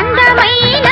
అందమైన